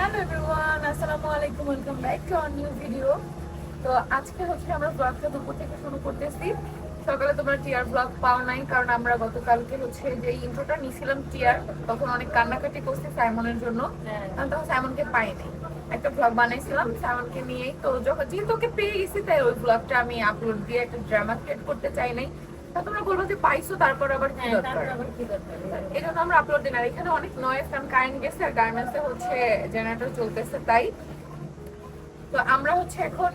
Hello everyone আসসালামু আলাইকুম welcome back to new video তো আজকে হচ্ছে আমরা ব্লগটা দুপুর থেকে শুরু করতেছি। সকালে তোমরা টিয়ার ব্লগ পাও নাই কারণ আমরা গতকালকে হচ্ছে যে ইন্ট্রোটা নিয়েছিলাম টিয়ার তখন অনেক কান্নাকাটি করছি সাইমনের জন্য। কারণ তখন সাইমনকে পাইনি। একটা ব্লগ বানাইছিলাম সাইমনকে নিয়েই। তো যখন যেহেতু ওকে পেয়ে গেছি তাই ওই ব্লগটা আমি আপলোড দিয়ে একটা ড্রামা ক্রিয়েট করতে চাই নাই। তা তোমরা বলব যে পাইছো তারপর আবার কি দরকার? এই জন্য আমরা আপলোড দিই না। এখানে অনেক নয়েজ কারণ কারেন্ট গেছে আর গার্মেন্টসে হচ্ছে জেনারেটর চলতেছে তাই? তো আমরা হচ্ছে এখন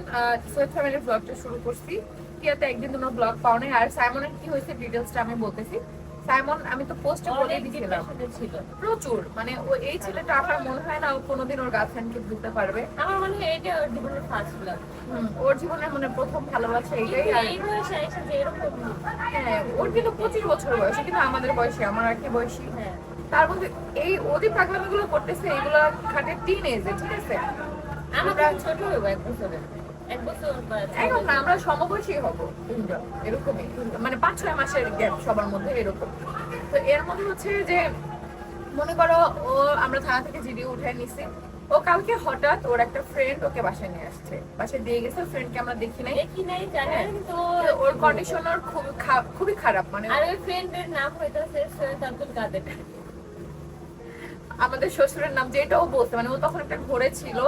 সৈয়দ ফ্যামিলির ব্লগটা শুরু করছি। টিয়াতে একদিন তোমরা ব্লগ পাও নাই আর সাইমনের কি হয়েছে ডিটেলসটা আমি বলতেছি। সাইমন আমি তো পোস্টে বলে দিয়েছিলাম। প্রচুর মানে ও এই ছেলেটা আমার মনে হয় না ও কোনোদিন ওর গার্লফ্রেন্ডকে দিতে পারবে। আমার মনে হয় এটা ওর জীবনের ফার্স্ট হুম, ওর জীবনে মানে প্রথম ভালোবাসা এইটাই আর এই বয়সে এসে যে এরকম হ্যাঁ ওর কিন্তু পঁচিশ বছর বয়স কিন্তু আমাদের বয়সী আমার আর কি বয়সী। হ্যাঁ। তার মধ্যে এই অতি পাগলামি গুলো করতেছে এগুলো খাটে টিন এজে ঠিক আছে? আমরা ছোট হইব এক বছরের এখন না আমরা সমবয়সী হব এরকমই। মানে পাঁচ ছয় মাসের গ্যাপ সবার মধ্যে এরকম। তো এর মধ্যে হচ্ছে যে মনে করো ও আমরা থানা থেকে জিডি উঠে নিছি। ও কালকে হঠাৎ ওর একটা ফ্রেন্ড ওকে বাসায় নিয়ে আসছে। বাসায় দিয়ে গেছে ফ্রেন্ডকে আমরা দেখি নাই। দেখি নাই জানি না, কিন্তু তো ওর কন্ডিশন ওর খুব খুবই খারাপ মানে আর ওই ফ্রেন্ডের নাম হইতাছে সৈয়দ আব্দুল কাদের। আমাদের শ্বশুরের নাম যেটা ও বলছে মানে ও তখন একটা ঘরে ছিল।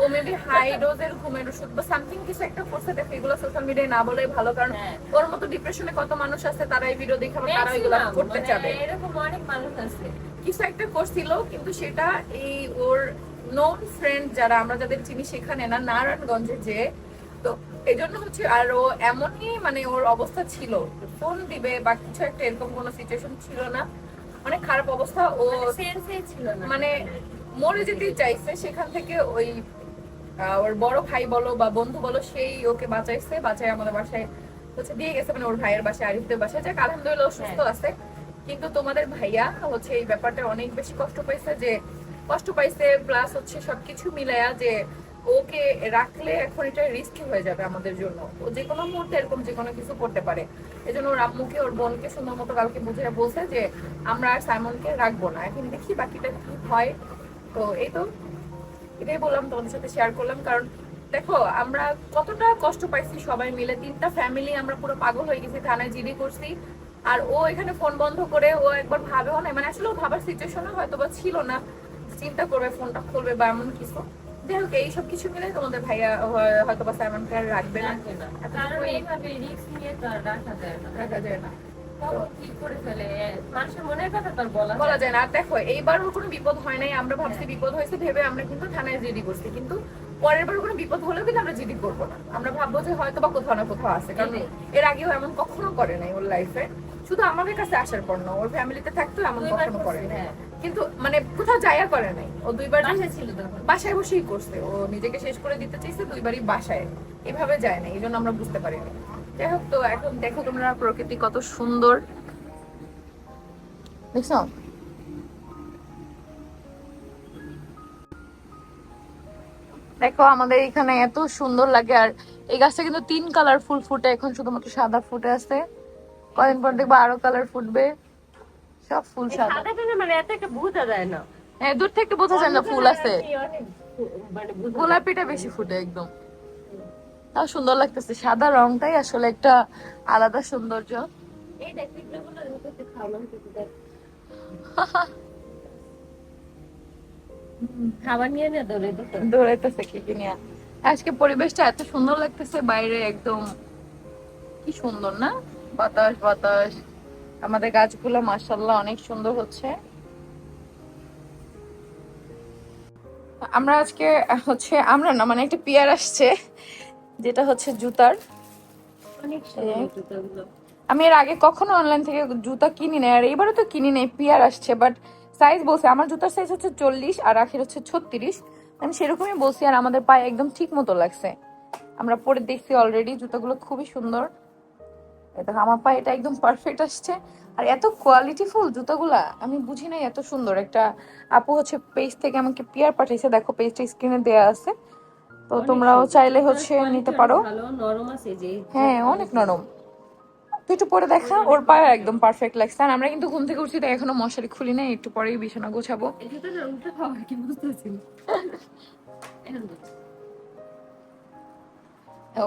ও মেবি হাই ডোজের ঘুমের ওষুধ বা সামথিং কিছু একটা করছে দেখো এগুলো সোশ্যাল মিডিয়ায় না ভালো কারণ হ্যাঁ। ওর মতো ডিপ্রেশনে কত মানুষ আছে তারা এই ভিডিও দেখে তারা এগুলো করতে মানে চাবে এরকম অনেক মানুষ আছে। কিছু একটা করছিল কিন্তু সেটা এই ওর নোন ফ্রেন্ড যারা আমরা যাদের চিনি সেখানে না নারায়ণগঞ্জে যে তো এই জন্য হচ্ছে আর ও এমনই মানে ওর অবস্থা ছিল। ফোন দিবে বা কিছু একটা এরকম কোনো সিচুয়েশন ছিল না। অনেক খারাপ অবস্থা ও ছিল মানে মরে যেতে চাইছে সেখান থেকে ওই ওর বড় ভাই বলো বা বন্ধু বলো সেই ওকে বাঁচাইছে বাঁচাই আমাদের বাসায় হচ্ছে দিয়ে গেছে মানে ওর ভাইয়ের বাসায় আরিফদের বাসায়। যাক আলহামদুলিল্লাহ সুস্থ আছে। কিন্তু তোমাদের ভাইয়া হচ্ছে এই ব্যাপারটা অনেক বেশি কষ্ট পাইছে যে কষ্ট পাইছে প্লাস হচ্ছে সবকিছু মিলায়া যে ওকে রাখলে এখন এটা রিস্কি হয়ে যাবে আমাদের জন্য। ও যে কোনো মুহূর্তে এরকম যে কোনো কিছু করতে পারে। এই জন্য ওর আম্মুকে ওর বোনকে সুন্দর মতো কালকে বুঝে বলছে যে আমরা আর সাইমনকে রাখব না। এখন দেখি বাকিটা কি হয়। তো এই তো। এটাই বললাম তোমাদের সাথে শেয়ার করলাম। কারণ দেখো আমরা কতটা কষ্ট পাইছি সবাই মিলে। তিনটা ফ্যামিলি আমরা পুরো পাগল হয়ে গেছি থানায় জিডি করছি। আর ও এখানে ফোন বন্ধ করে ও একবার ভাবেও না মানে আসলে ও ভাবার সিচুয়েশনে হয়তো বা ছিল না। চিন্তা করবে ফোনটা খুলবে বা এমন কিছু। যাই হোক এইসব কিছু মিলে তোমাদের ভাইয়া হয়তো বা সাইমনকে আর রাখবে না। রাখা যায় না। রাখা যায় না তখন কি করে ফেলে? মানুষের মনের কথা তো আর বলা যায় না। দেখো এইবার ওর কোনো বিপদ হয় নাই আমরা ভাবছি বিপদ হয়েছে ভেবে আমরা কিন্তু থানায় জিডি করছি। কিন্তু পরের বার কোনো বিপদ হলেও কিন্তু আমরা জিডি করব না। আমরা ভাববো যে হয়তো বা কোথাও না কোথাও আছে। কারণ এর আগেও এমন কখনো করে নাই ওর লাইফে শুধু আমাদের কাছে আসার পর না ওর ফ্যামিলিতে থাকতো এমন কখনো করে নাই। হ্যাঁ। কিন্তু মানে কোথাও যাইয়া করে নাই। ও দুইবার ছিল বাসায় বসেই করছে। ও নিজেকে শেষ করে দিতে চাইছে দুইবারই বাসায়। এভাবে যায় না এই জন্য আমরা বুঝতে পারিনি। যাই হোক তো এখন দেখো তোমরা প্রকৃতি কত সুন্দর। দেখছ? দেখো আমাদের এখানে এত সুন্দর লাগে আর এই গাছটা কিন্তু তিন কালার ফুল ফুটে এখন শুধুমাত্র সাদা ফুটে আছে। কদিন পর দেখব আরও কালার ফুটবে। সব ফুল সাদা। মানে এত একটা বোঝা যায় না। হ্যাঁ দূর থেকে বোঝা যায় না ফুল আছে। মানে। গোলাপিটা বেশি ফুটে একদম। তাও সুন্দর লাগতেছে। সাদা রংটাই আসলে একটা আলাদা সৌন্দর্য। খাবার নিয়ে না দৌড়ে দৌড়াইতেছে কি কি নিয়ে। আজকে পরিবেশটা এত সুন্দর লাগতেছে বাইরে একদম কি সুন্দর না? বাতাস বাতাস। আমাদের গাছগুলো মাশাল্লাহ অনেক সুন্দর হচ্ছে। আমরা আজকে হচ্ছে আমরা না মানে একটা পেয়ার আসছে। যেটা হচ্ছে জুতার। আমি এর আগে কখনো অনলাইন থেকে জুতা কিনি নাই আর এবারও তো কিনি নাই পিয়ার আসছে বাট সাইজ বলছে আমার জুতার সাইজ হচ্ছে চল্লিশ আর আখের হচ্ছে ছত্রিশ। আমি সেরকমই বলছি আর আমাদের পায়ে একদম ঠিক মতো লাগছে। আমরা পরে দেখছি অলরেডি জুতাগুলো খুবই সুন্দর। দেখো আমার পায়ে এটা একদম পারফেক্ট আসছে। আর এত কোয়ালিটিফুল জুতাগুলা আমি বুঝি নাই এত সুন্দর। একটা আপু হচ্ছে পেজ থেকে আমাকে পিয়ার পাঠিয়েছে দেখো পেজটা স্ক্রিনে দেয়া আছে। তো তোমরাও চাইলে হচ্ছে নিতে পারো। হ্যাঁ অনেক নরম। তুই একটু পরে দেখা, ওর পায়ে একদম পারফেক্ট লাগছে। আর আমরা কিন্তু ঘুম থেকে উঠছি, তাই এখনও মশারি খুলি নাই, একটু পরেই বিছানা গোছাবো।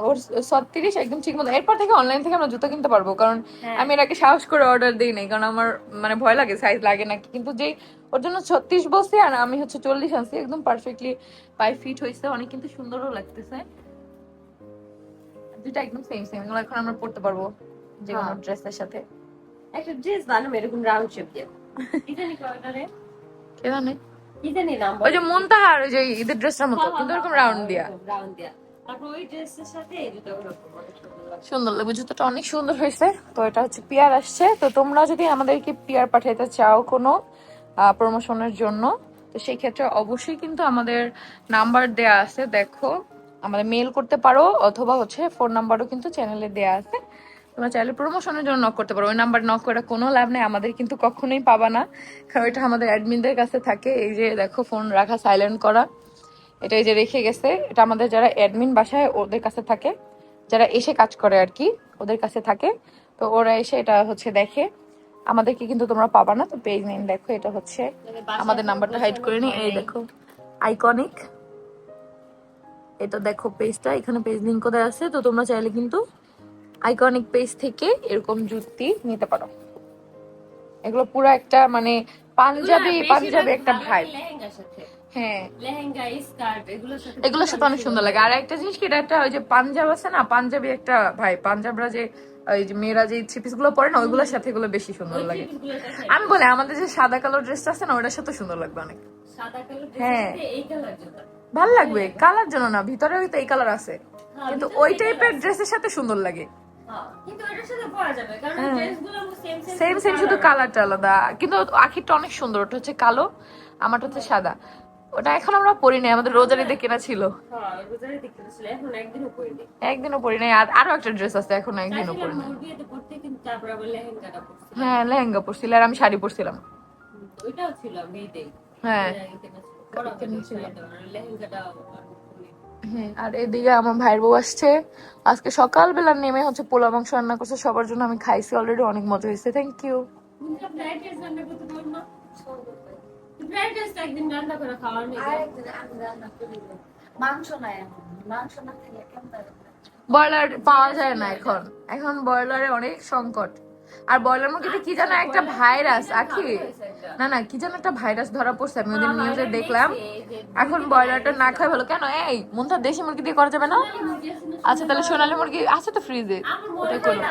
ওর ছত্রিশ একদম ঠিক মতো। এরপর থেকে অনলাইন থেকে আমরা জুতো কিনতে পারব কারণ হ্যাঁ। আমি এর আগে সাহস করে অর্ডার দিই নাই কারণ আমার মানে ভয় লাগে সাইজ লাগে নাকি। কিন্তু যেই ওর জন্য ছত্রিশ বসছি আর আমি হচ্ছে চল্লিশ আনছি একদম পারফেক্টলি পায়ে ফিট হয়েছে অনেক কিন্তু সুন্দরও লাগতেছে। দুটা একদম সেম সেম এগুলো এখন আমরা পড়তে পারব যে কোনো হ্যাঁ। ড্রেসের সাথে। একটা ড্রেস বানাবো এরকম রাউন্ড শেপ দিয়ে। কি জানি কয়টা রে কে জানে? কি জানি নাম ওই যে মুনতাহার ওই যে ঈদের ড্রেসটার মতো কিন্তু এরকম রাউন্ড দিয়া। রাউন্ড দিয়া। সুন্দর লাগবে জুতোটা অনেক সুন্দর হয়েছে। তো এটা হচ্ছে পিয়ার আসছে। তো তোমরা যদি আমাদেরকে পিয়ার পাঠাইতে চাও কোনো প্রমোশনের জন্য, তো সেই ক্ষেত্রে অবশ্যই কিন্তু আমাদের নাম্বার দেয়া আছে, দেখো। আমাদের মেল করতে পারো, অথবা হচ্ছে ফোন নাম্বারও কিন্তু চ্যানেলে দেয়া আছে। তোমরা চাইলে প্রমোশনের জন্য নক করতে পারো। ওই নাম্বার নক করে কোনো লাভ নেই, আমাদের কিন্তু কখনোই পাবা না। কারণ এটা আমাদের অ্যাডমিনদের কাছে থাকে। এই যে দেখো ফোন রাখা সাইলেন্ট করা। এটা এই যে রেখে গেছে এটা আমাদের যারা অ্যাডমিন বাসায় ওদের কাছে থাকে যারা এসে কাজ করে আর কি ওদের কাছে থাকে। তো ওরা এসে এটা হচ্ছে দেখে। আমাদেরকে কিন্তু তোমরা পাবা না তো পেজ নেম দেখো এটা হচ্ছে মানে আমাদের নাম্বারটা হাইড করে নি এই দেখো আইকনিক এটা দেখো পেজটা এখানে পেজ লিঙ্ক দেওয়া আছে তো তোমরা চাইলে কিন্তু আইকনিক পেজ থেকে এরকম জুতি নিতে পারো। এগুলো পুরো একটা মানে পাঞ্জাবি পাঞ্জাবি একটা সাথে। হ্যাঁ। লেহেঙ্গা স্কার্ট এগুলোর সাথে এগুলোর সাথে অনেক সুন্দর লাগে। আর একটা জিনিস কি এটা একটা ওই যে পাঞ্জাব আছে না? পাঞ্জাবি একটা ভাই পাঞ্জাবরা যে ওই যে মেয়েরা যে থ্রি পিসগুলো পরে না ওইগুলোর সাথে এগুলো বেশি সুন্দর লাগে। আমি বলি আমাদের যে সাদা কালো ড্রেসটা আছে না ওটার সাথে সুন্দর লাগবে অনেক। সাদা কালো হ্যাঁ। ড্রেসের এই কালার ভালো লাগবে কালার জন্য না ভিতরে হয়তো এই কালার আছে। হ্যাঁ, কিন্তু ওই টাইপের ড্রেসের সাথে সুন্দর লাগে। হ্যাঁ, হ্যাঁ। সেম সেম সেম শুধু কালারটা আলাদা। কিন্তু আখিরটা অনেক সুন্দর ওটা হচ্ছে কালো আমারটা হচ্ছে সাদা। ওটা এখন আমরা পরি নাই আমাদের কেনা ছিল। হ্যাঁ রোজারে দেখতে ছিল এখন একদিনও পরি নাই। আর আরও একটা ড্রেস আছে এখন একদিনও পরি নাই। হ্যাঁ লেহেঙ্গা পরছিল আর আমি শাড়ি পরছিলাম। ওইটাও ছিল বিয়েতেই হ্যাঁ। কেনা। লেহেঙ্গাটা হ্যাঁ আর এদিকে আমার ভাইয়ের বউ আসছে। আজকে সকালবেলা নেমে হচ্ছে পোলা মাংস রান্না করছে সবার জন্য আমি খাইছি অলরেডি অনেক মজা হয়েছে। থ্যাংক ইউ ফ্রাইড রাইস রান্না করতে পারব না ফ্রাইড রাইস একদিন রান্না করে খাওয়ার নেই। আরেকদিন আমি রান্না করি মাংস নাই এখন। মাংস না খেলে কেমন ব্রয়লার পাওয়া যায় না এখন। এখন ব্রয়লারে অনেক সংকট। আর ব্রয়লার মুরগিতে কি যেন একটা ভাইরাস আখি? না না কি যেন একটা ভাইরাস ধরা পড়ছে। আমি ওদের নিউজে দেখলাম। এখন ব্রয়লারটা না খাই ভালো। কেন? এই মনটা দেশি মুরগি দিয়ে করা যাবে না? আচ্ছা তাহলে সোনালী মুরগি আছে তো ফ্রিজে ওটাই করো।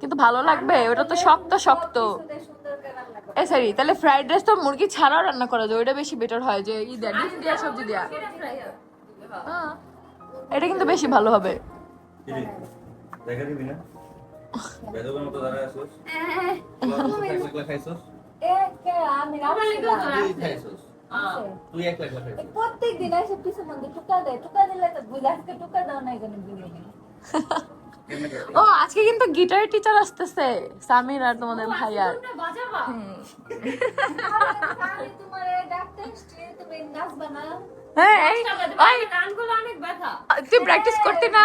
কিন্তু ভালো লাগবে ওটা তো শক্ত শক্ত। এ সরি তাহলে ফ্রাইড রাইস তো মুরগি ছাড়াও রান্না করা যায় ওইটা বেশি বেটার হয় যে ই দেয়া ডিম দেওয়া সবজি দেওয়া এটা ফ্রাই হ্যাঁ। এটা কিন্তু বেশি ভালো হবে। দেখা দিবি না? বেদবের মতো দাঁড়ায় আসোস খাইছোস। তুই খাইছোস? প্রত্যেক দিন এসে পিছু মধ্যে টুকা দেয় টুকা দিলে তো বুঝে আজকে টুকা দাও না এখানে বুঝে? ও আজকে কিন্তু গিটার টিচার আসতেছে সামির আর তোমাদের ভাইয়ার হ্যাঁ তুই প্র্যাকটিস করতে না?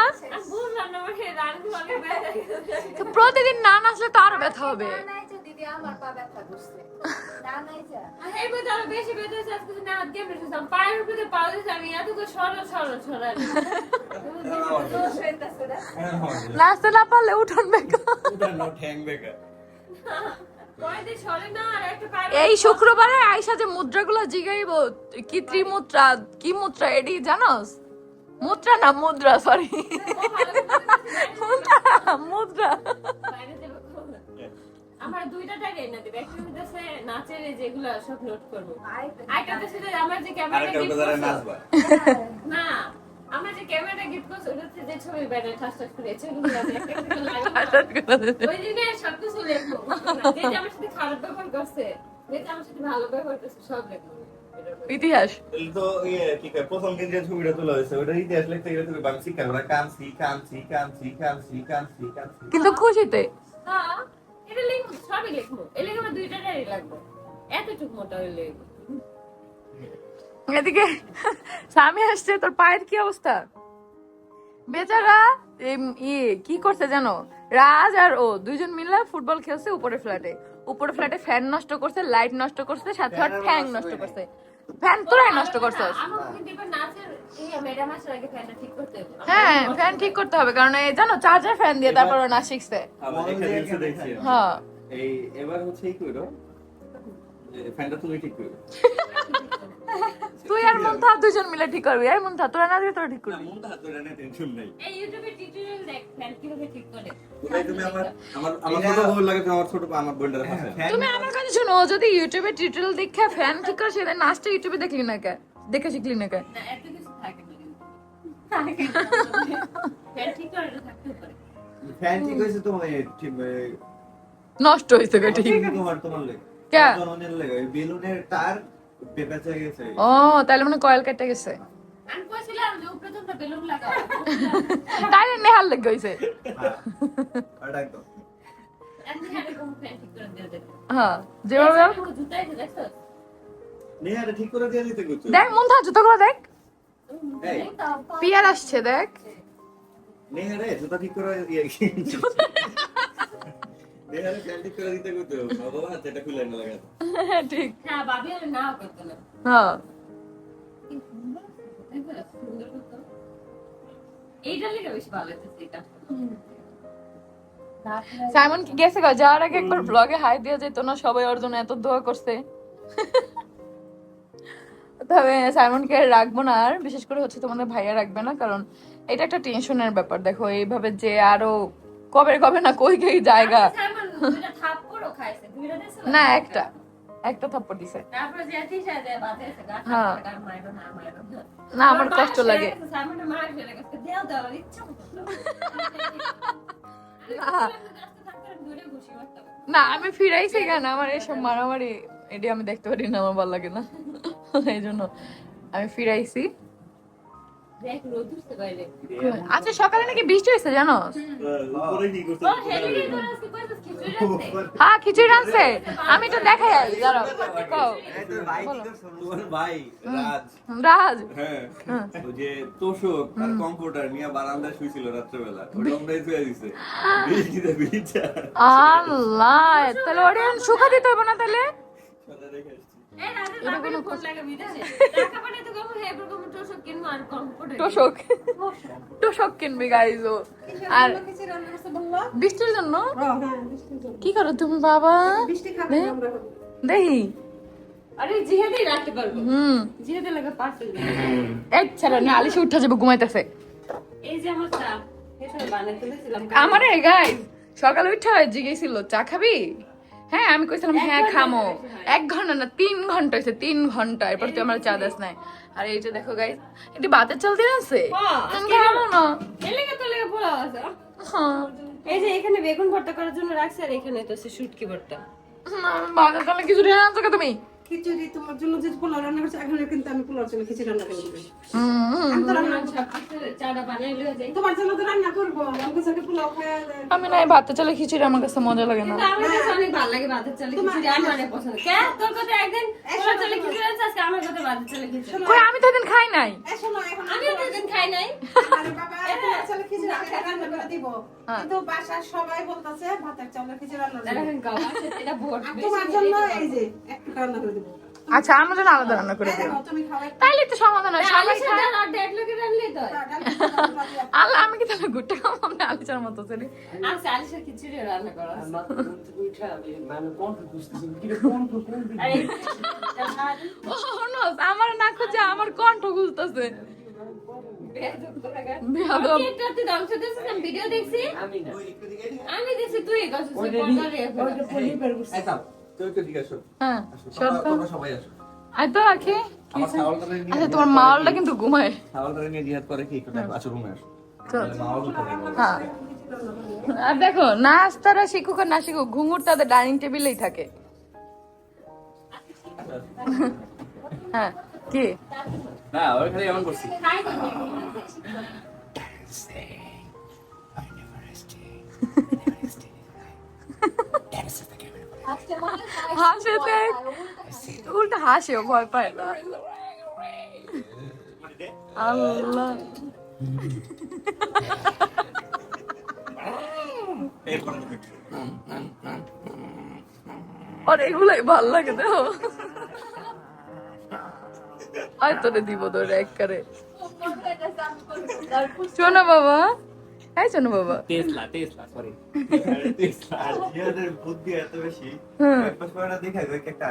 প্রতিদিন না নাচলে তো আরও ব্যথা হবে। দিদি আমার পা ব্যথা করছে। নাচতে না পারলে উঠোন এই শুক্রবারে আয়সা যে মুদ্রাগুলো জিগাইব, কি ত্রিমুদ্রা কি মুদ্রা এটি জানোস? মুদ্রা না মুদ্রা সরি মুদ্রা। কখন? আমার দুইটা টাকা দিবে। একটা হচ্ছে নাচের যেগুলো সব নোট করব। আরেকটা হচ্ছে যে আমার যে ক্যামেরা গিফট করছ না আমার যে ক্যামেরা গিফট করছ ওটা হচ্ছে যে ছবি ব্যানার ঠাস ঠাস করে ছবিগুলো আমি একটা একটা লাগাবো। ওই দিনে সবকিছু লিখব যে যে আমার সাথে খারাপ ব্যবহার করছে যে আমার সাথে ভালো ব্যবহার করছে সব লিখব ইতিহাস। তো ইয়ে, কি কয়, প্রথম দিন যে ছবিটা তোলা হয়েছে, ওটার ইতিহাস লিখতে গেলে তুমি বাংলা শিক্ষা করো। কানসি, কানসি, কানসি, কানসি। কিন্তু খুশিতে। হ্যাঁ। এটা লিখব সবই লিখব এই লিখব দুইটা ডায়েরি লাগবে। এতটুকু মোটা হইলে এদিকে স্বামী আসছে তোর পায়ের কি অবস্থা? বেচারা এম, ইয়ে কি করছে জানো? রাজ আর ও দুইজন মিলে ফুটবল খেলছে উপরে ফ্ল্যাটে উপরে ফ্ল্যাটে ফ্যান নষ্ট করছে লাইট নষ্ট করছে সাথে আর ঠ্যাং নষ্ট করছে। ফ্যান তোরাই নষ্ট করছস? আমার কিন্তু এবার নাচের এই ম্যাডাম আসার আগে ফ্যানটা ঠিক করতে হবে। হ্যাঁ ফ্যান ঠিক করতে হবে কারণ এই জানো চার্জার ফ্যান দিয়ে তারপর ও না শিখছে। হ্যাঁ। এই এবার হচ্ছে কি ফ্যানটা তুমি ঠিক করো তুই আর মন্থা দুইজন মিলে ঠিক করবি। এই মন্থা তোরা না দিলে তোরা ঠিক করবি। মনটা হাত ধরে না টেনশন নাই। এই ইউটিউবে টিউটোরিয়াল দেখ ফ্যান কীভাবে ঠিক করে। তুমি আমার আমার আমার ছোট বোন লাগে তুমি আমার ছোট আমার বোনটার পাশে। তুমি আমার কাছে শোনো যদি ইউটিউবে টিউটোরিয়াল দেখে ফ্যান ঠিক করে সেটা নাচটা ইউটিউবে দেখলি না কে? দেখে শিখলি না কে? না এত কিছু থাকে না ফ্যান ঠিক করে থাকতে পারে। ফ্যান ঠিক হয়েছে তোমার এই ঠিক নষ্ট হয়েছে কে ঠিক? তোমার তোমার লেগে। কে? জননের লেগে ওই বেলুনের তার পেঁপেচে গেছে। ও তাহলে মানে কয়েল কেটে গেছে। আমি কইছিলাম যে উপরে তোমরা বেলুন লাগাও। তাইলে নেহাল লেগে হ্যাঁ, হ্যাঁ যেভাবে জুতাই দেখছ? নেহারে ঠিক করে দিয়ে দিতে কইছো। দেখ দেখ। পিয়ার আসছে দেখ। নেহারে জুতা ঠিক করে দিয়ে ঠিক করে দিতে কইতো বাবা হাতে এটা খুলে না লাগা ঠিক। হ্যাঁ ভাবি আর নাও করতো না। দেখো, সুন্দর করতো। এইটা লেগে বেশি ভালো হচ্ছে এটা। সাইমন কি গেছে গো? যাওয়ার আগে একবার ব্লগে হাই দিয়ে যেত না সবাই ওর জন্য এত দোয়া করছে। তবে সাইমনকে রাখব না আর বিশেষ করে হচ্ছে তোমাদের ভাইয়া রাখবে না কারণ এটা একটা টেনশনের ব্যাপার। দেখো এইভাবে যে আরও কবে কবে না কই কই জায়গা। না একটা। একটা থাপ্পড় দিছে। হ্যাঁ। না আমার কষ্ট লাগে। না। আমি ফিরাইছি কেন? আমার এসব মারামারি এটি আমি দেখতে পারি না আমার ভালো লাগে না। এই জন্য আমি ফিরাইছি। আচ্ছা সকালে নাকি বৃষ্টি হয়েছে জানো? হ্যাঁ খিচুড়ি রাঁধছে আমি তো দেখাই রাজ। রাজ। হ্যাঁ যে তোষক আর কম্পিউটার নিয়ে বারান্দায় শুয়েছিল রাত্রেবেলা। ওটা আমরা ধুয়ে দিছে। বৃষ্টিতে ভিজা আল্লাহ তাহলে ওটা শুকা দিতে হবে না তাহলে? কিনবো তোষক। গাইজ আর বৃষ্টির জন্য? কি করো তুমি বাবা? দেখি আমার সকালে উঠা জিগেছিল চা খাবি? হ্যাঁ আমি কইছিলাম হ্যাঁ খামো। এক ঘণ্টা না তিন ঘণ্টা হয়েছে তিন ঘণ্টা। এরপর তুই আমার চা দাস নাই। আর এই যে দেখো গাইস এটি বাতের চাল দিয়ে আছে? হ্যাঁ, খাব না? হ্যাঁ। এই যে এখানে বেগুন ভর্তা করার জন্য রাখছে আর এখানে তো সে শুটকি ভর্তা। বাতের চালে কিছু আনছো কে তুমি? খিচুড়ি তোমার জন্য যে পোলাও রান্না করছি এখন কিন্তু আমি পোলাওর জন্য খিচুড়ি রান্না করে দিবি। আমি তো রান্না সব কিছু চাটা বানাই লিয়ে যাই। তোমার জন্য তো রান্না করব। আমি কাছে পোলাও আমি না ভাতের চালে খিচুড়ি আমার কাছে মজা লাগে না। আমার কাছে অনেক ভালো লাগে ভাতের চালে খিচুড়ি আমার অনেক পছন্দ। কে? তোর কথা একদিন পোলাও চালে খিচুড়ি আজকে আমার কথা ভাতের চালে খিচুড়ি। কই আমি তো এদিন খাই নাই। আমি তো একদিন খাই নাই। আরে বাবা পোলাও চালে খিচুড়ি রান্না করে দিব। হ্যাঁ। কিন্তু বাসার সবাই বলতাছে ভাতের চালের খিচুড়ি রান্না করব। এখন গাওয়া এটা ভোট তোমার জন্য এই যে একটু রান্না করে দিব। আচ্ছা আমার জন্য আলাদা রান্না করে দিও। তাইলে তো সমাধান হয় সবাই খায়। আর দেড় লোকের রান্নলেই তো হয়। আল্লাহ আমি কি তাহলে গুট্টা খাব আমি আলিচার মতো ছেলে আচ্ছা আলিশার খিচুড়ি রান্না করা। আছে। আরে, ও no, আমার না খুঁজে আমার কণ্ঠ খুঁজতেছে। ভিডিও দেখছি। আমি দেখছি তুই হ্যাঁ আচ্ছা তোমার মাওয়ালটা কিন্তু ঘুমায়। কোথায়? গেল? হ্যাঁ। আর দেখো নাচ তারা শিখুক আর না শিখুক ঘুঙুর তাদের ডাইনিং টেবিলেই থাকে। হ্যাঁ কি? না ওই খালি এমন করছি। হাসে দেখ উল্টা হাসে ভয় পায় না। আল্লাহ। এগুলাই ভালো লাগে তো আর তোরে দিব তোরে এক করে শোনো বাবা। এই শোনো বাবা। টেসলা টেসলা সরি আর জিয়াদের বুদ্ধি এত বেশি হুম। এক পরে দেখা যায় একটা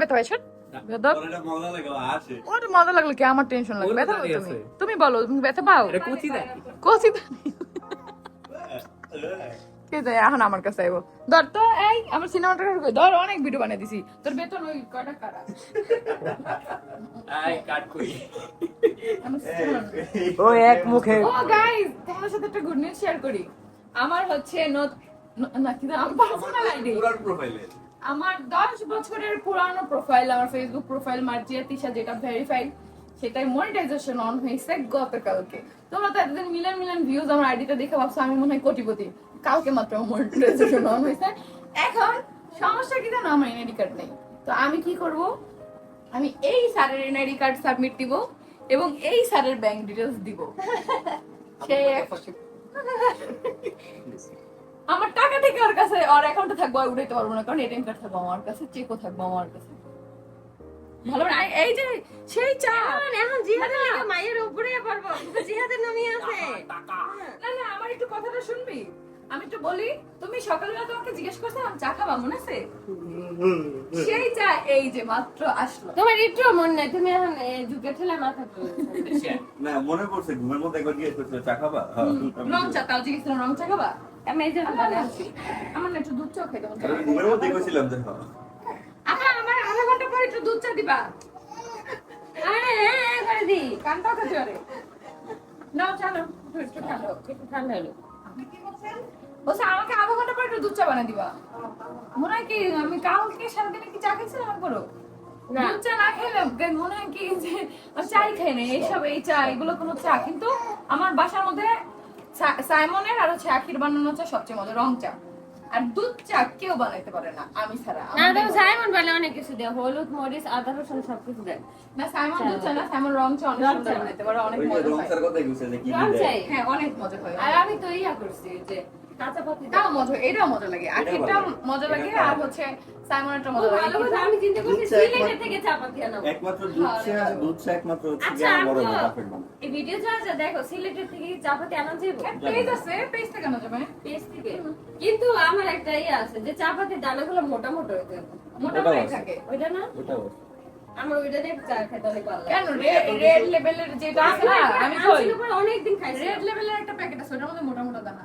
ব্যথা হয় বেদব ওর এটা মজা লাগে ও আসে ওর মজা লাগল কি? আমার টেনশন লাগে ব্যথা তুমি? তুমি বলো তুমি ব্যথা পাও? কুচি দেয় কোচি কে যায় এখন আমার কাছে আইবো। ধর তো এই আমার সিনেমাটা ধর অনেক ভিডিও বানিয়ে দিছি। তোর বেতন ওই কয়টা কারা আই কাট কই ও এক মুখে। ও গাইস তোমাদের সাথে একটা গুড নিউজ শেয়ার করি। আমার হচ্ছে নত- না কি আমার পার্সোনাল আইডি পুরান প্রোফাইলে আমার দশ বছরের পুরানো প্রোফাইল আমার ফেসবুক প্রোফাইল মার্জিয়া তিশা যেটা ভেরিফাইড সেটাই মনিটাইজেশন অন হয়েছে গতকালকে। তোমরা তো এতদিন মিলিয়ন মিলিয়ন ভিউজ আমার আইডিটা দেখে ভাবছ আমি মনে হয় কোটিপতি। কালকে মাত্র মনিটাইজেশন অন হয়েছে। এখন সমস্যা কি জানো? আমার এনআইডি কার্ড নেই। তো আমি কি করব? আমি এই স্যারের এনআইডি কার্ড সাবমিট দিব এবং এই স্যারের ব্যাংক ডিটেলস দিব। সে এক- আমার টাকা থেকে ওর কাছে ওর অ্যাকাউন্টে থাকব আর উঠাইতে পারব না কারণ এটিএম কার্ড থাকব আমার কাছে চেকও থাকব আমার কাছে। ভালো না এই- যে সেই চা এখন জিহাদের লিগে মায়ের উপরে পারব জিহাদের নামিয়ে আছে। না না আমার একটু কথাটা শুনবি? আমি একটু বলি তুমি সকালবেলা তোমাকে জিজ্ঞেস করছিলাম চা খাবা মনে আছে? সেই চা এই যে মাত্র আসলো। তোমার একটু মন নাই তুমি এখন যুগের ঠেলা মাথা না মনে পড়ছে ঘুমের মধ্যে একবার গিয়ে করছিল চা খাবা? হ্যাঁ, আমি রং চা তাও জিজ্ঞেস করলাম রং চা খাবা? আমি এই আছি। আমার না একটু দুধ চা মন ঘুমের মধ্যে গেছিলাম যে হ্যাঁ। আপা আমার আধা ঘণ্টা পরে একটু দুধ চা দিবা। আরে হ্যাঁ করে দি পারে নাও চলো একটু ঠান্ডা একটু ঠান্ডা হলো। বলছে আমাকে আধা ঘণ্টা পরে একটু দুধ চা বানিয়ে দিবা। মনে হয় কি আমি কালকে সারাদিনে কি চা খেয়েছিলাম করো। দুধ চা না খেলে মনে হয় কি যে চাই খাই না এইসব এই চা এগুলো কোনো চা। কিন্তু আমার বাসার মধ্যে সাইমনের আর হচ্ছে আখির বানানো চা সবচেয়ে মজা রং চা। আর দুধ চা কেউ বানাইতে পারে না আমি ছাড়া। না তো সাইমন বলে অনেক কিছু দেয় হলুদ মরিচ আদা রসুন সবকিছু দেয়। না সাইমন দুধ চা না সাইমন রং চা অনেক সুন্দর বানাইতে পারে অনেক মজা হয়। যে কি হ্যাঁ অনেক মজা হয়। আর আমি তো ইয়া করছি যে কাঁচা মজা এটাও মজা লাগে। আখিরটা মজা লাগে আর হচ্ছে সাইমনেরটা মজা লাগে। আমি চিন্তা করছি চা সিলেটের থেকে চা পাতি একমাত্র দুধ দুধ একমাত্র হচ্ছে গিয়ে আমার বড় আমি তো- পারফেক্ট বানায় এই ভিডিও যা যা দেখো সিলেটের থেকে চা আনা যাব। পেজ আছে পেজ থেকে আনা যাবে? পেজ থেকে। কিন্তু আমার একটা ইয়ে আছে যে চা পাতির দানাগুলো মোটা মোটা হয়ে যায় মোটা ওটাও থাকে। ওইটা না? ওটাও আমার ওইটা দিয়ে চা খেতে অনেক ভালো কেন? রেড লেভেলের যেটা আছে না আমি কই? আনছিল পরে অনেকদিন খাইছি। রেড লেভেলের একটা প্যাকেট আছে ওটার মধ্যে মোটা মোটা দানা।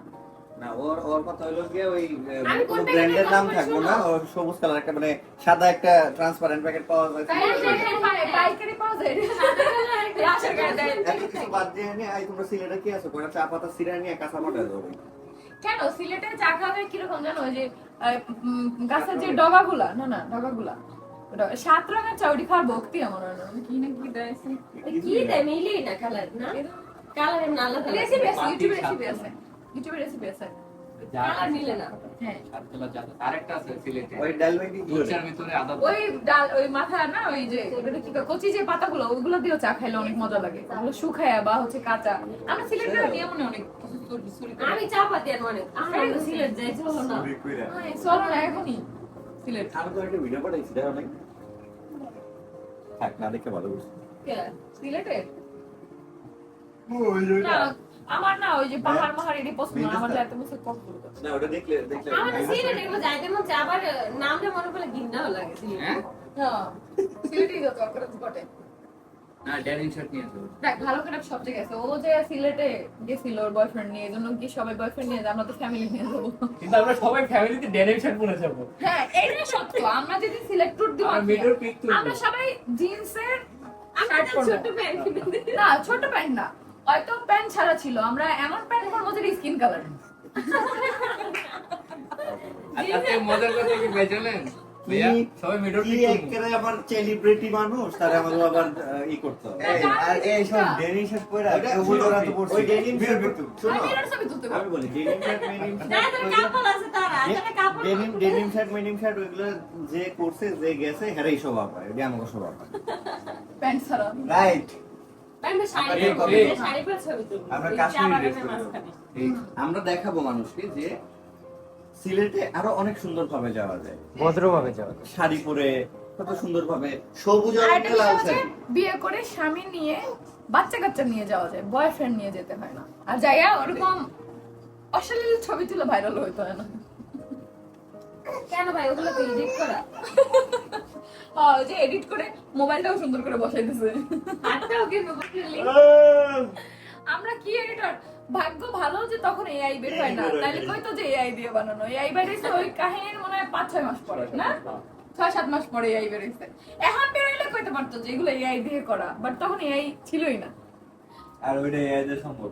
না ওর ওর কথা হলো গিয়ে ওই কোনো ব্র্যান্ডের নাম থাকব না ওর সবুজ কালার একটা মানে সাদা একটা ট্রান্সপারেন্ট প্যাকেট পাওয়া যায়। পাইকারি পাওয়া যায়। রাশের গায়ে দেয়। এত কিছু বাদ দিয়ে নিয়ে আই তোমরা সিলেটে কি আছে? কোন চা পাতা সিরা নিয়ে কাঁচা পাটা দেবো কেন? সিলেটে চা খাওয়া কীরকম জানো? যে গাছের যে ডগাগুলা না না ডগাগুলা। সাত রঙের চা ওটি খাওয়ার ভক্তি আমার কি না কি দেয় কি দেয়? মিলি না কালার না? কালার এমন আলাদা রেসিপি আছে ইউটিউবে রেসিপি আছে। ইউটিউবে রেসিপি আছে। হ্যাঁ। সাততলা জাত আরেকটা আছে সিলেটে। ওই ডাল মেঘি কি করে? দুধের ভিতরে আদা ওই ডাল ওই মাথা না ওই যে ওটা কি কয়, কচি যে পাতাগুলো ওগুলো দিয়েও চা খাইলে অনেক মজা লাগে। ওগুলো শুকায়া বা হচ্ছে কাঁচা। আমরা সিলেটের নিয়ে মনে অনেক। আমি চা পাতি আর অনেক। আমার সিলেট যাই চলো না। চলো না এখনই। সিলেট। আমি তো একটা ভিডিও পাঠাইছি দেখো নাই থাক না দেখে ভালো বুঝছি কে? না আমার না ওই যে পাহাড় মাহাড় এটি পছন্দ না আমার যাইতে বসে কষ্ট করে না ওটা দেখলে দেখলে আমার সিলেট এগুলো যাইতে মন চায় আবার নামটা মনে করলে ঘিন্নাও লাগে সিলেট হ্যাঁ? হ্যাঁ সিলেটেই যত অপরাধ ঘটে। না ড্যানিং শার্ট নিয়েছো দেখ ভালো করে সব জায়গায় আছে। ও যে সিলেটে গেছিল ওর বয়ফ্রেন্ড নিয়ে এই জন্য কি সবাই বয়ফ্রেন্ড নিয়ে যায়? আমরা তো ফ্যামিলি নিয়ে যাব। কিন্তু আমরা সবাই ফ্যামিলিতে ড্যানিং শার্ট পরে যাব। হ্যাঁ এইটা সত্য। আমরা যদি সিলেক্ট ট্যুর দিব আমরা মিডল পিক তুলবো আমরা সবাই জিন্সের আমরা শার্ট তো পরবো। ছোট প্যান্ট কিনে দিই। না ছোট প্যান্ট না। হয়তো প্যান্ট ছাড়া ছিল আমরা এমন প্যান্ট পরবো যেটা স্কিন কালার আর মজার কথা কি বেচলেন ভাইয়া সবাই মিডল কি পিক তুলবো একেবারে আবার সেলিব্রিটি মানুষ তারা আমাকে আবার ই করতে আর এই সব ডেনিম শার্ট পরে ওইটা কেউ বলতো ওই পরছি। denim shirt- আমি এটার ছবি তুলতে আমি পারব বলি ডেনিম শার্ট মেনিম যাদের কাপল আছে তারা তাহলে কাপড় ডেনিম ডেনিম শার্ট মেনিম শার্ট ওইগুলো যে করছে যে গেছে স্বভাব এটা আমাকে স্বভাব হয়। প্যান্ট ছাড়া। রাইট আমরা দেখাবো মানুষকে যে সিলেটে আরও অনেক সুন্দর ভাবে যাওয়া যায়। ভদ্রভাবে যাওয়া যায়। শাড়ি পরে কত সুন্দর ভাবে সবুজ বিয়ে করে স্বামী নিয়ে বাচ্চা কাচ্চা নিয়ে যাওয়া যায় বয়ফ্রেন্ড নিয়ে যেতে হয় না। আর যাইয়া ওরকম অশ্লীল ছবি তুলে ভাইরাল হইতে হয় না কেন ভাই ওগুলো তো এডিট করা? যে এডিট করে মোবাইলটাও সুন্দর করে বসাই দিছে হাতটাও কিন্তু আমরা কি এডিটর ভাগ্য ভালো যে তখন এআই বের হয় না তাইলে কইতো যে এআই দিয়ে বানানো এআই বেরিয়েছে ওই কাহিনীর মনে হয় পাঁচ ছয় মাস পরে না ছয় সাত মাস পরে এআই বেরিয়েছে এখন বেরোইলে কইতে পারতো যে এগুলো এআই দিয়ে করা বাট তখন এআই ছিলই না আর ওইটা এই যে সম্ভব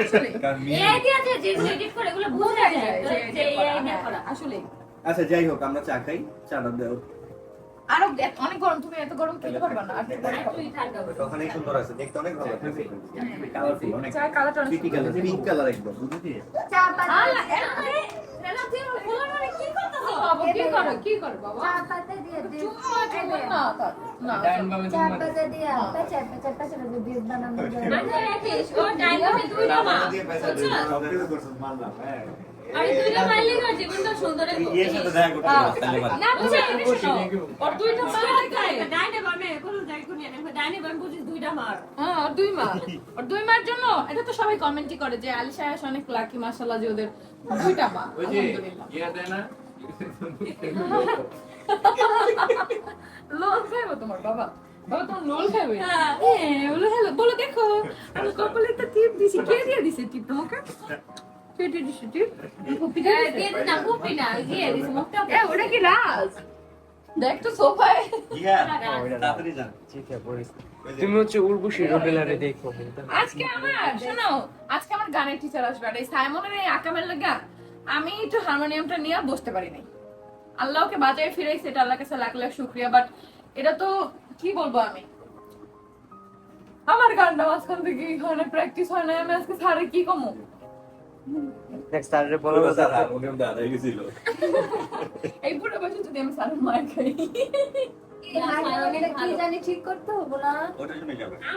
আসলে এআই দিয়ে যে যেগুলো এডিট করে এগুলো বোঝা যায় যে এআই দিয়ে করা আসলে আচ্ছা যাই হোক আমরা চা খাই। চাটা দেও। আরও অনেক গরম তুমি এত গরম খেতে পারবে না আর ঠান্ডা হবে ওখানেই সুন্দর আছে দেখতে অনেক ভালো লাগছে। কালারফুল অনেক চায়ের কালারটা অনেক পিঙ্ক কালার পিঙ্ক কালার একদম বুঝলি চা পাতা আল্লাহ, এ- রেলা তুই বলো মানে কি করতেছো বাবা, কি করো কি করো বাবা? চা পাতা দিয়ে চুম্মা চুম্মা না না চা পাতা দিয়ে পেঁচা পেঁচা পেঁচা পেঁচা দিয়ে বানানো মানে রাখিস। ও ডাইনামে দুইটা মা দিয়ে পয়সা দিয়ে সব কিছু করছিস মানলাম হ্যাঁ। আরে না জীবনটা সুন্দর তুই সাথে দেখা করতে। না বুঝে তুমি শোনো। ওর দুইটা মা ডাইনে বামে কোনো যাই কোনি না ডাইনে বামে বুঝিস দুইটা মার। হ্যাঁ ওর দুই মা ওর দুই মার জন্য এটা তো সবাই কমেন্টই করে যে আলিশা আয়াস অনেক লাকি মাশাআল্লাহ যে ওদের দুইটা মা। আলহামদুলিল্লাহ। ইয়া দেয় না? লোল খাইবো তোমার বাবা। বাবা তোমার লোল খাইবে? হ্যাঁ। বলো দেখো আমি কপালে তো টিপ দিছি। কে দিয়ে দিছে টিপ তোমাকে? দিছে ওটা কি রাজ দেখ তো সোফায়। চিঠা পড়েছি। তুমি হচ্ছে উর্বশী দেখো আজকে আমার শোনো আজকে আমার গানের টিচার আসবে আর এই সাইমনের এই আকামের লাগা আমি একটু হারমোনিয়ামটা নিয়ে বসতে পারি নাই। আল্লাহকে বাজায় ফিরাইছে এটা আল্লাহর কাছে লাখ লাখ শুক্রিয়া বাট এটা তো কি বলব আমি? আমার গানটা মাঝখান থেকে এখানে প্র্যাকটিস হয় না আমি আজকে স্যারে কি কমো? দেখ স্যারের বলো স্যার ওকে দাদা গেছিল। এই পুরো বছর যদি আমি স্যারের মার খাই।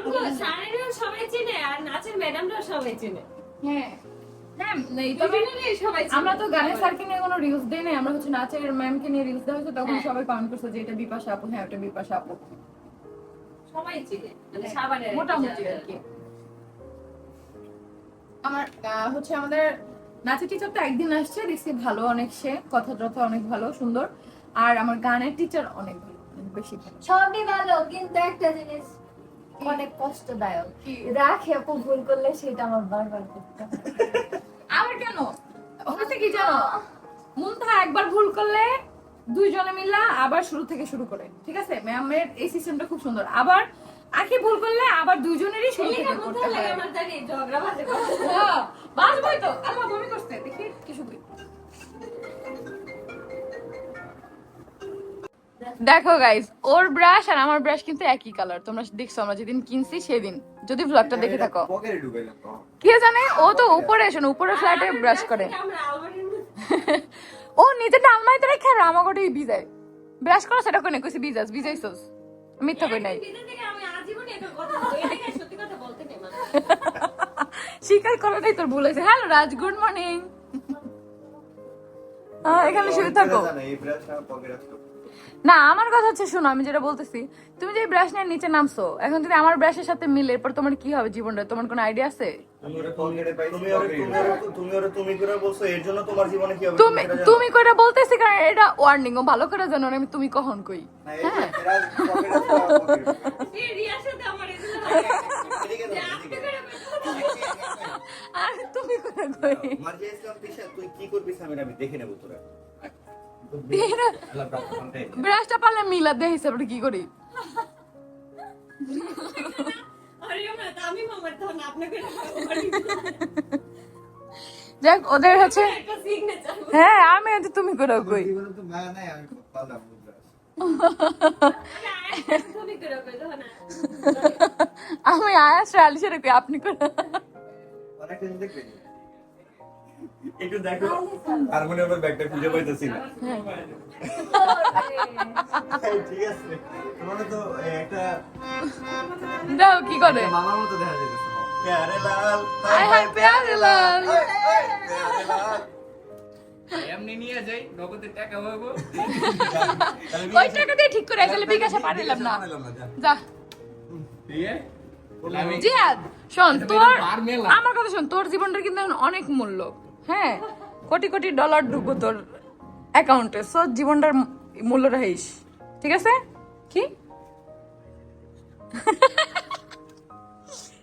হ্যাঁ। হ্যাঁ। আমরা তো গানের স্যারকে নিয়ে কোনো রিলস দেই নাই আমরা হচ্ছে নাচের ম্যামকে নিয়ে রিলস দেওয়া হয়েছে তখন হ্যাঁ। সবাই কমেন্ট করছে যে এটা বিপাশা আপু হ্যাঁ ওটা বিপাশা আপু। সবাই চিনে মানে মোটামুটি আর কি। আমার হচ্ছে আমাদের নাচের টিচার তো একদিন আসছে দেখছি ভালো অনেক সে কথা টথা অনেক ভালো সুন্দর। আর আমার গানের টিচার অনেক ভালো বেশি সবই ভালো কিন্তু একটা জিনিস অনেক কষ্টদায়ক? রাখে আপু ভুল করলে সেটা আমার বারবার করতে। আমার কেন? হচ্ছে কি জানো? মুন্তাহা একবার ভুল করলে দুইজনে মিলা আবার শুরু থেকে শুরু করে ঠিক আছে? ম্যামের এই সিস্টেমটা খুব সুন্দর। আবার আখি ভুল করলে আবার দুইজনেরই শুরু থেকে করতে লাগে হয়। আমার জানি ঝগড়া বাজে। বাজবই তো। আল্লাহ বমি করছে। দেখি কিছু কই। দেখো গাইস ওর ব্রাশ আর আমার ব্রাশ কিন্তু একই কালার তোমরা দেখছ আমরা যেদিন কিনছি সেদিন। যদি ভ্লগটা দেখে থাকো। কে জানে? ও তো উপরে শোনো উপরে ফ্ল্যাটে ব্রাশ করে। ও নিজেরটা আলমারিতে রেখে আমাকে ভিজায়। ব্রাশ করো সেটা কই না কইছি ভিজাস ভিজাইছস। মিথ্যা কই নাই। স্বীকার করাটাই তোর ভুল হয়েছে। Hello Raj good morning. এখানে শুয়ে থাকো। না আমার কথা হচ্ছে শোনো আমি যেটা বলতেছি তুমি যে ব্রাশ নিয়ে নিচে নামছো এখন যদি আমার ব্রাশের সাথে মিলে এরপর তোমার কি হবে জীবনটা? তোমার কোনো আইডিয়া আছে? তুমি তুমি তুমি তুমি তুমি করে বলছো এর জন্য তোমার জীবনে কি হবে? তুমি সেটা জানো? তুমি কইটা বলতেছি কারণ এটা ওয়ার্নিং ও ভালো করে জানো না আমি তুমি কখন কই? হয়। আর তুমি করে কই? তুই কি করবি আমি দেখে নেব তোরা। ব্রাশটা পারলে মিলা দিয়ে হিসাবে কি করি। যাক, ওদের হচ্ছে হ্যাঁ আমি হচ্ছে তুমি করে কই। আমি আয়াস আলিশের কই, আপনি করে একটু দেখো। হারমোনিয়ামের ব্যাগটা খুঁজে পাইতেছি না। ঠিক আছে। তোমার তো একটা দাও কি করে? মামার মতো দেখা যাইতেছে। প্যারে লাল হাই হাই প্যারে লাল। এই, এই, প্যারে লাল। এমনি নিয়ে যাই নগদে টাকা পাবো। ওই টাকা দিয়ে ঠিক করে আসলে বিকাশে পাঠাইলাম না যা। জিয়াদ শোন তোর আমার কথা শোন তোর জীবনটা কিন্তু অনেক মূল্য। হ্যাঁ কোটি কোটি ডলার ঢুকবো তোর অ্যাকাউন্টে সো জীবনটার মূল্য রাখিস। ঠিক আছে? কি?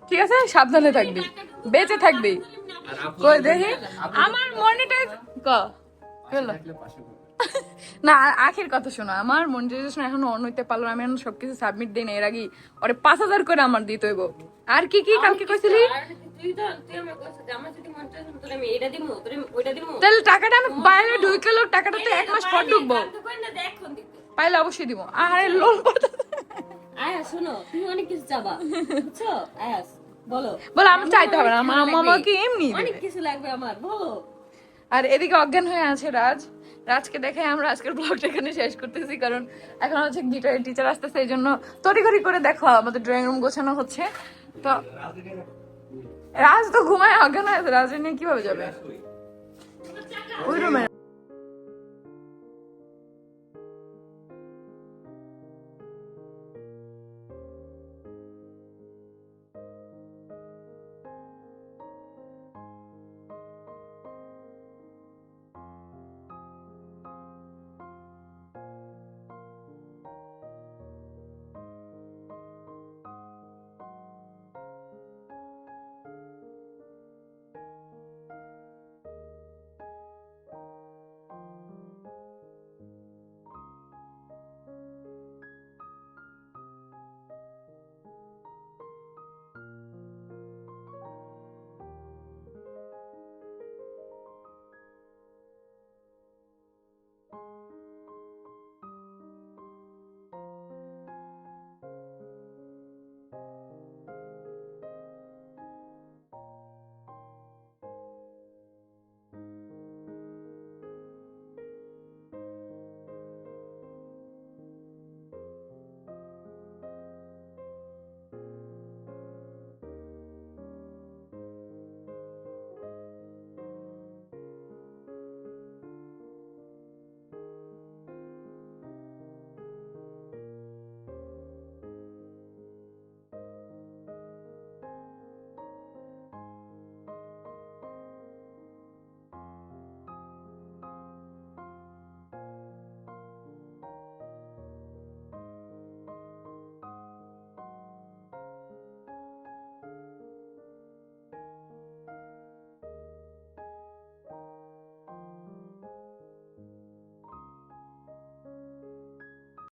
ঠিক আছে? সাবধানে থাকবি। বেঁচে থাকবি। কই দেখি? আমার মনিটাইজ ক। না, আখের কথা শোনো। আমার মনিটাইজেশন এখনও অন হইতে পারল। আমি এখন সবকিছু সাবমিট দিই না। এর আগে ওরে পাঁচ হাজার করে আমার দিতে হইব। আর কি কি? কালকে কইছিলি? তোরে তোরে তাহলে টাকাটা আমি বাইরে ঢুকে গেল টাকাটা তো এক মাস পর ঢুকবো। পাইলে অবশ্যই দিব। আরে লোন করতে আয়া শোনো তুমি অনেক কিছু চাবা বুঝছ? আয়াস বলো। বলে আমার চাইতে হবে না আমার আমাকে এমনি অনেক কিছু লাগবে আমার বলো। আর এদিকে অজ্ঞান হয়ে আছে রাজ। রাজকে দেখে আমরা আজকের ব্লগটা এখানে শেষ করতেছি কারণ এখন হচ্ছে গিটারের টিচার আসতেছে এই জন্য তড়িঘড়ি করে দেখো আমাদের ড্রয়িং রুম গোছানো হচ্ছে। তো রাজ তো ঘুমায় অজ্ঞান হয়ে রাজ নিয়ে কীভাবে যাবে? ওই রুমে।